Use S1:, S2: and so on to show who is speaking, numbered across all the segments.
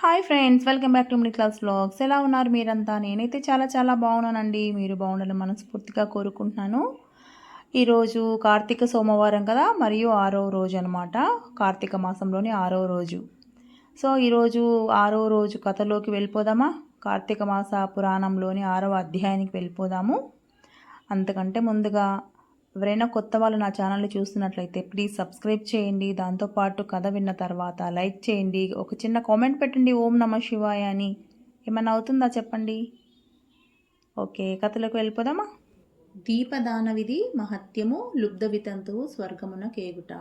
S1: Hi friends welcome back to middle class blogs ఎలా ఉన్నారు మీరంతా? నేనైతే చాలా చాలా బాగున్నానండి. మీరు బాగుండాలని మనస్ఫూర్తిగా కోరుకుంటున్నాను. ఈరోజు కార్తీక సోమవారం కదా మరియు ఆరో రోజు అనమాట కార్తీక మాసంలోని ఆరో రోజు. సో ఈరోజు ఆరో రోజు కథలోకి వెళ్ళిపోదామా? కార్తీక మాస పురాణంలోని ఆరవ అధ్యాయానికి వెళ్ళిపోదాము. అంతకంటే ముందుగా ఎవరైనా కొత్త వాళ్ళు నా ఛానల్ని చూస్తున్నట్లయితే ప్లీజ్ సబ్స్క్రైబ్ చేయండి. దాంతోపాటు కథ విన్న తర్వాత లైక్ చేయండి. ఒక చిన్న కామెంట్ పెట్టండి. ఓం నమ శివాయ అని. ఏమన్నా అవుతుందా చెప్పండి? ఓకే కథలోకి వెళ్ళిపోదామా? దీపదాన విధి మహత్యము లుబ్ధ వితంతువు స్వర్గమున కేగుట.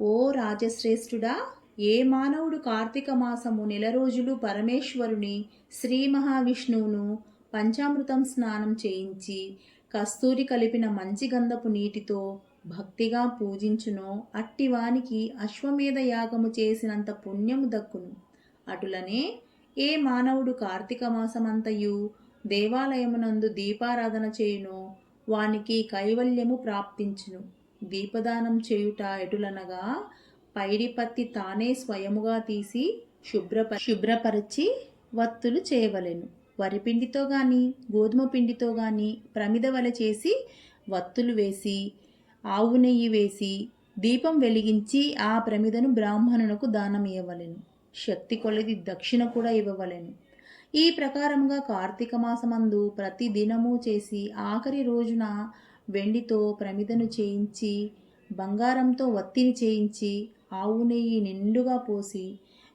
S1: ఓ రాజశ్రేష్ఠుడా ఏ మానవుడు కార్తీక మాసము నెల రోజులు పరమేశ్వరుని శ్రీ మహావిష్ణువును పంచామృతం స్నానం చేయించి కస్తూరి కలిపిన మంచి గంధపు నీటితో భక్తిగా పూజించునో. అట్టివానికి అశ్వమేధ యాగము చేసినంత పుణ్యము దక్కును. అటులనే ఏ మానవుడు కార్తీక మాసమంతయు దేవాలయమునందు దీపారాధన చేయునో వానికి కైవల్యము ప్రాప్తించును. దీపదానం చేయుట ఎటులనగా పైడిపత్తి తానే స్వయముగా తీసి శుభ్రప శుభ్రపరచి వత్తులు చేయవలెను. వరిపిండితో కానీ గోధుమ పిండితో కానీ ప్రమిద వల చేసి వత్తులు వేసి ఆవు నెయ్యి వేసి దీపం వెలిగించి ఆ ప్రమిదను బ్రాహ్మణునకు దానం ఇవ్వవలెను. శక్తి కొలది దక్షిణ కూడా ఇవ్వవలెను. ఈ ప్రకారంగా కార్తీక మాసమందు ప్రతి దినము చేసి ఆఖరి రోజున వెండితో ప్రమిదను చేయించి బంగారంతో వత్తిని చేయించి ఆవు నెయ్యి నిండుగా పోసి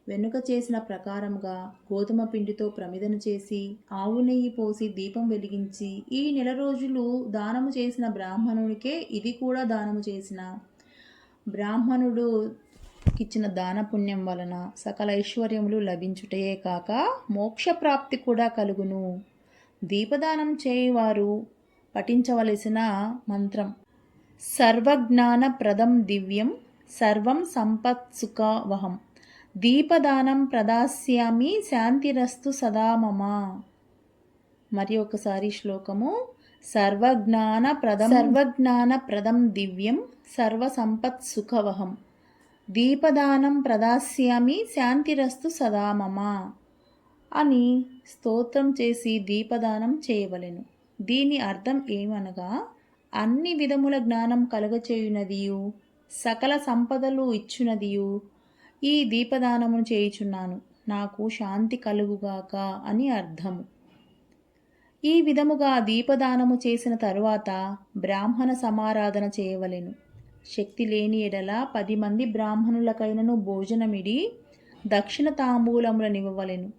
S1: వెనుక చేసిన ప్రకారంగా గోధుమ పిండితో ప్రమిదను చేసి ఆవు నెయ్యి పోసి దీపం వెలిగించి ఈ నెల రోజులు దానము చేసిన బ్రాహ్మణునికే ఇది కూడా దానము చేసిన. బ్రాహ్మణుడు ఇచ్చిన దాన పుణ్యం వలన సకల ఐశ్వర్యములు లభించుటయే కాక మోక్షప్రాప్తి కూడా కలుగును. దీపదానం చేయువారు పఠించవలసిన మంత్రం. సర్వజ్ఞాన ప్రదం దివ్యం సర్వం సంపత్సుఖవహం దీపదానం ప్రదాస్యామి శాంతిరస్తు సదా మమ. మరి ఒకసారి శ్లోకము సర్వజ్ఞాన ప్రదం సర్వజ్ఞాన ప్రదం దివ్యం సర్వ సంపత్ సుఖవహం. దీపదానం ప్రదాస్యామి శాంతిరస్తు సదా మమ. అని స్తోత్రం చేసి దీపదానం చేయవలెను. దీని అర్థం ఏమనగా అన్ని విధముల జ్ఞానం కలుగచేయునదియు సకల సంపదలు ఇచ్చునదియు ఈ దీపదానమును చేయుచున్నాను. నాకు శాంతి కలుగుగాక అని అర్థము. ఈ విధముగా దీపదానము చేసిన తరువాత బ్రాహ్మణ సమారాధన చేయవలెను. శక్తి లేని ఎడల పది మంది బ్రాహ్మణులకైనను భోజనమిడి దక్షిణ తాంబూలములనివ్వవలెను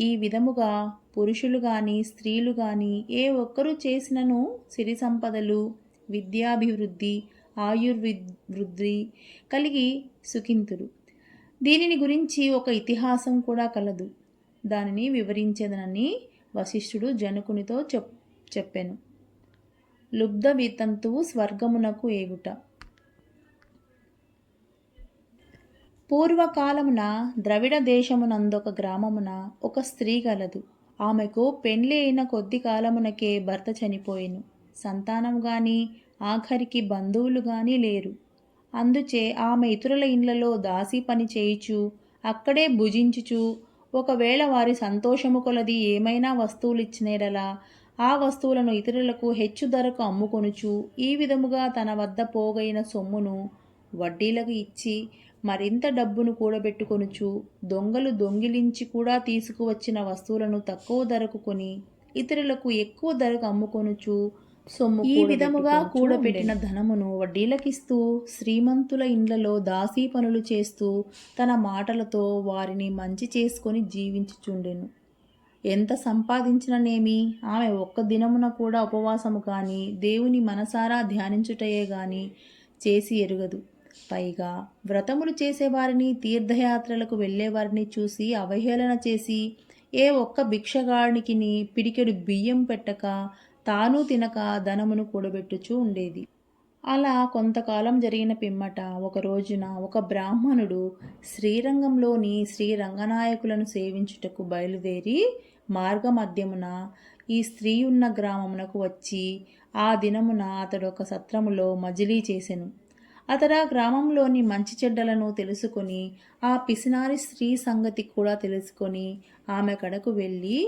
S1: ఈ విధముగా పురుషులు గాని స్త్రీలు గాని ఏ ఒక్కరూ చేసినను సిరి సంపదలు విద్యాభివృద్ధి ఆయుర్వృద్ధి కలిగి సుఖింతురు. దీనిని గురించి ఒక ఇతిహాసం కూడా కలదు. దానిని వివరించేదనని వశిష్ఠుడు జనకునితో చెప్ చెప్పాను. లుబ్ధ వితంతువు స్వర్గమునకు ఏగుట. పూర్వకాలమున ద్రవిడ దేశమునందొక గ్రామమున ఒక స్త్రీ గలదు. ఆమెకు పెండ్లి అయిన కొద్ది కాలమునకే భర్త చనిపోయెను. సంతానం గాని ఆఖరికి బంధువులు గాని లేరు. అందుచే ఆమె ఇతరుల ఇండ్లలో దాసి పని చేయుచు అక్కడే భుజించుచు ఒకవేళ వారి సంతోషము కొలది ఏమైనా వస్తువులు ఇచ్చినేడలా ఆ వస్తువులను ఇతరులకు హెచ్చు ధరకు అమ్ముకొనుచు ఈ విధముగా తన వద్ద పోగైన సొమ్మును వడ్డీలకు ఇచ్చి మరింత డబ్బును కూడబెట్టుకొనుచు దొంగలు దొంగిలించి కూడా తీసుకువచ్చిన వస్తువులను తక్కువ ధరకు కొని ఇతరులకు ఎక్కువ ధరకు అమ్ముకొనుచు సొమ్ము ఈ విధముగా కూడబెట్టిన ధనమును వడ్డీలకిస్తూ శ్రీమంతుల ఇండ్లలో దాసీ పనులు చేస్తూ తన మాటలతో వారిని మంచి చేసుకొని జీవించుచుండెను. ఎంత సంపాదించిననేమి? ఆమె ఒక్క దినమున కూడా ఉపవాసము కానీ దేవుని మనసారా ధ్యానించుటయే గాని చేసి ఎరుగదు. పైగా వ్రతములు చేసేవారిని తీర్థయాత్రలకు వెళ్ళేవారిని చూసి అవహేళన చేసి ఏ ఒక్క భిక్షగాడికిని పిడికెడు బియ్యం పెట్టక తాను తినక ధనమును కూడబెట్టుచూ ఉండేది. అలా కొంతకాలం జరిగిన పిమ్మట ఒక రోజున ఒక బ్రాహ్మణుడు శ్రీరంగంలోని శ్రీ రంగనాయకులను సేవించుటకు బయలుదేరి మార్గమధ్యమున ఈ స్త్రీ ఉన్న గ్రామమునకు వచ్చి ఆ దినమున అతడు ఒక సత్రములో మజిలీ చేసెను. అతడు ఆ గ్రామంలోని మంచి చెడ్డలను తెలుసుకొని ఆ పిసినారి స్త్రీ సంగతి కూడా తెలుసుకొని ఆమె కడకు వెళ్ళి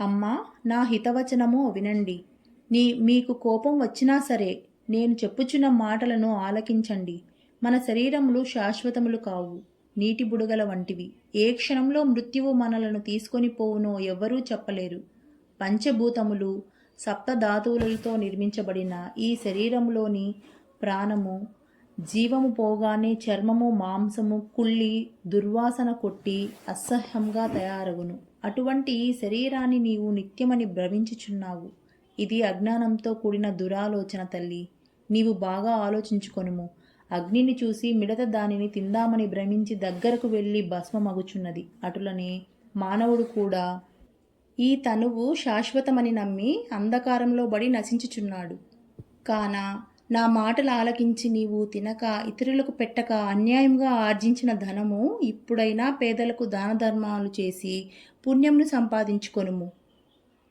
S1: అమ్మా నా హితవచనము వినండి. నీ మీకు కోపం వచ్చినా సరే నేను చెప్పుచున్న మాటలను ఆలకించండి. మన శరీరములు శాశ్వతములు కావు. నీటి బుడగల వంటివి. ఏ క్షణంలో మృత్యువు మనలను తీసుకొని పోవునో ఎవ్వరూ చెప్పలేరు. పంచభూతములు సప్తధాతువులతో నిర్మించబడిన ఈ శరీరంలోని ప్రాణము జీవము పోగానే చర్మము మాంసము కుళ్ళి దుర్వాసన కొట్టి అసహ్యంగా తయారగును. అటువంటి శరీరాన్ని నీవు నిత్యమని భ్రమించుచున్నావు. ఇది అజ్ఞానంతో కూడిన దురాలోచన తల్లి. నీవు బాగా ఆలోచించుకొనుము. అగ్నిని చూసి మిడత దానిని తిందామని భ్రమించి దగ్గరకు వెళ్ళి భస్మమగుచున్నది అటులనే మానవుడు కూడా ఈ తనువు శాశ్వతమని నమ్మి అంధకారంలో బడి నశించుచున్నాడు. కాన నా మాటలు ఆలకించి నీవు తినక ఇతరులకు పెట్టక అన్యాయంగా ఆర్జించిన ధనము ఇప్పుడైనా పేదలకు దాన ధర్మాలు చేసి పుణ్యంను సంపాదించుకొనుము.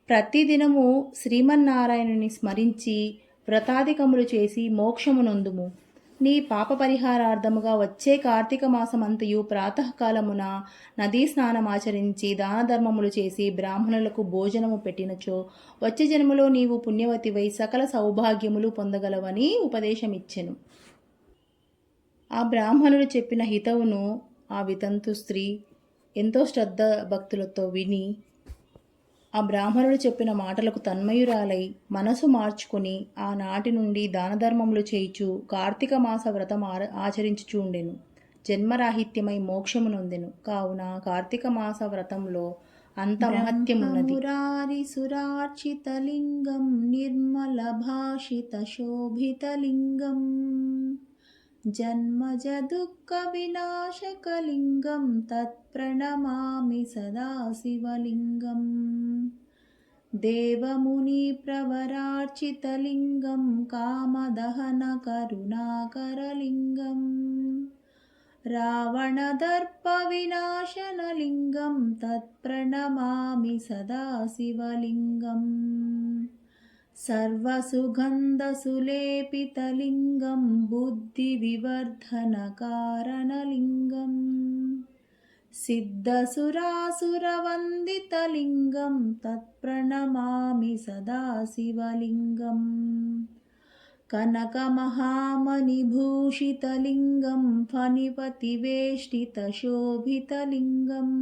S1: ప్రతిదినము శ్రీమన్నారాయణుని స్మరించి వ్రతాధికములు చేసి మోక్షమునందుము. నీ పాప పరిహారార్థముగా వచ్చే కార్తీక మాసమంతయు ప్రాతకాలమున నదీ స్నానమాచరించి దాన ధర్మములు చేసి బ్రాహ్మణులకు భోజనము పెట్టినచో వచ్చే జన్మలో నీవు పుణ్యవతివై సకల సౌభాగ్యములు పొందగలవని ఉపదేశమిచ్చెను. ఆ బ్రాహ్మణుడు చెప్పిన హితవును ఆ వితంతు స్త్రీ ఎంతో శ్రద్ధ భక్తులతో విని ఆ బ్రాహ్మణుడు చెప్పిన మాటలకు తన్మయురాలై మనసు మార్చుకుని ఆనాటి నుండి దానధర్మములు చేయిచు కార్తీక మాస వ్రతం ఆర ఆచరించుచుండెను జన్మరాహిత్యమై మోక్షమునొందెను. కావున కార్తీక మాస వ్రతంలో అంత మహత్యమున్నది. సురార్చితలింగం నిర్మల భాషిత శోభితలింగం. जन्मजदुःखविनाशकलिङ्गं तत्प्रणमामि सदा शिवलिङ्गम्। देवमुनिप्रवरार्चितलिङ्गं कामदहनकरुणाकरलिङ्गम्। रावणदर्पविनाशनलिङ्गं तत्प्रणमामि सदा शिवलिङ्गम्। सर्वसुगन्धसुलेपितलिङ्गं बुद्धिविवर्धनकारणलिङ्गम् सिद्धसुरासुरवन्दितलिङ्गं तत्प्रणमामि सदा शिवलिङ्गम् कनकमहामणिभूषितलिङ्गं फणिपतिवेष्टितशोभितलिङ्गम्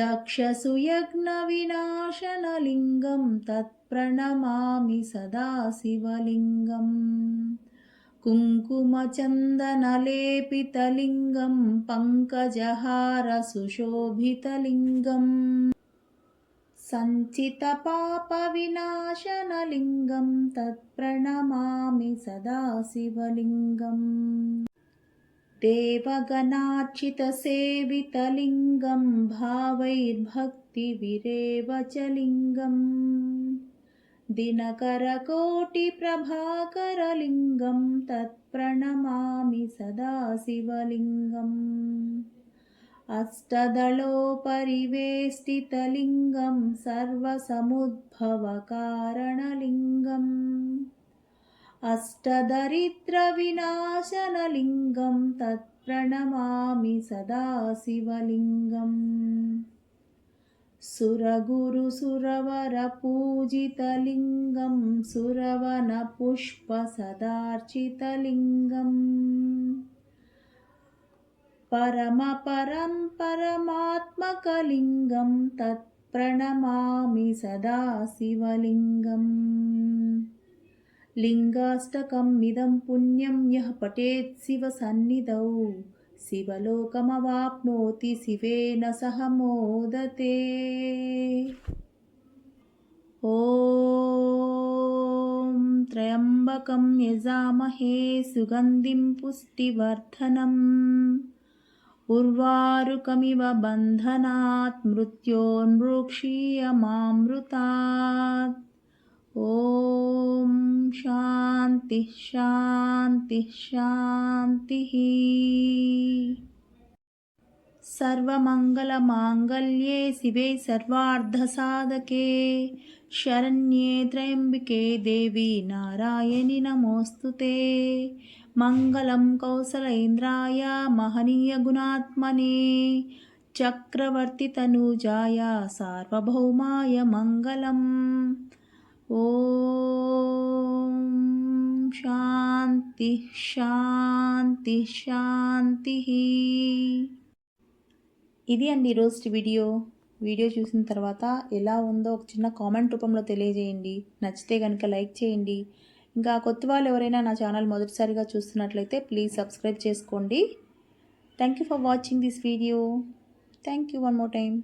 S1: दक्षसुयज्ञविनाशनलिङ्गं तत्प्रणमामि सदा शिवलिङ्गम् कुङ्कुमचन्दनलेपितलिङ्गं पङ्कजहारसुशोभितलिङ्गम्। सञ्चितपापविनाशनलिङ्गं तत्प्रणमामि सदा शिवलिङ्गम् देवगणार्चितसेवितलिङ्गं भावैर्भक्तिविरेव च लिङ्गम् दिनकरकोटिप्रभाकरलिङ्गं तत्प्रणमामि सदा शिवलिङ्गम् अष्टदलोपरिवेष्टितलिङ्गं सर्वसमुद्भवकारणलिङ्गम्। अष्टदरिद्रविनाशनलिङ्गं तत्प्रणमामि सदा शिवलिङ्गम् सुरगुरुसुरवरपूजितलिङ्गं सुरवनपुष्पसदार्चितलिङ्गम् परमपरं परमात्मकलिङ्गं तत्प्रणमामि सदा शिवलिङ्गम्। लिङ्गाष्टकमिदं पुण्यं यः पठेत् शिवसन्निधौ शिवलोकमवाप्नोति शिवेन सह मोदते। ॐ त्र्यम्बकं यजामहे सुगन्धिं पुष्टिवर्धनम्। उर्वारुकमिव बन्धनात् मृत्योन्मृक्षीयमामृतात् ఓం శాంతి శాంతి శాంతి. సర్వమంగళమాంగళ్యే శివే సర్వార్ధసాధకే. శరణ్యే త్రయంబికే దేవి నారాయణి నమోస్తుతే. మంగళం కౌసలేంద్రాయ మహనీయగుణాత్మనే చక్రవర్తితనూజాయ సార్వభౌమాయ మంగళం. ఓం శాంతి శాంతి శాంతి ఇది అండి ఈరోజు వీడియో. వీడియో చూసిన తర్వాత ఎలా ఉందో ఒక చిన్న కామెంట్ రూపంలో తెలియజేయండి. నచ్చితే కనుక లైక్ చేయండి. ఇంకా కొత్త వాళ్ళు ఎవరైనా నా ఛానల్ మొదటిసారిగా చూస్తున్నట్లయితే ప్లీజ్ సబ్స్క్రైబ్ చేసుకోండి. Thank you for watching this video thank you one more time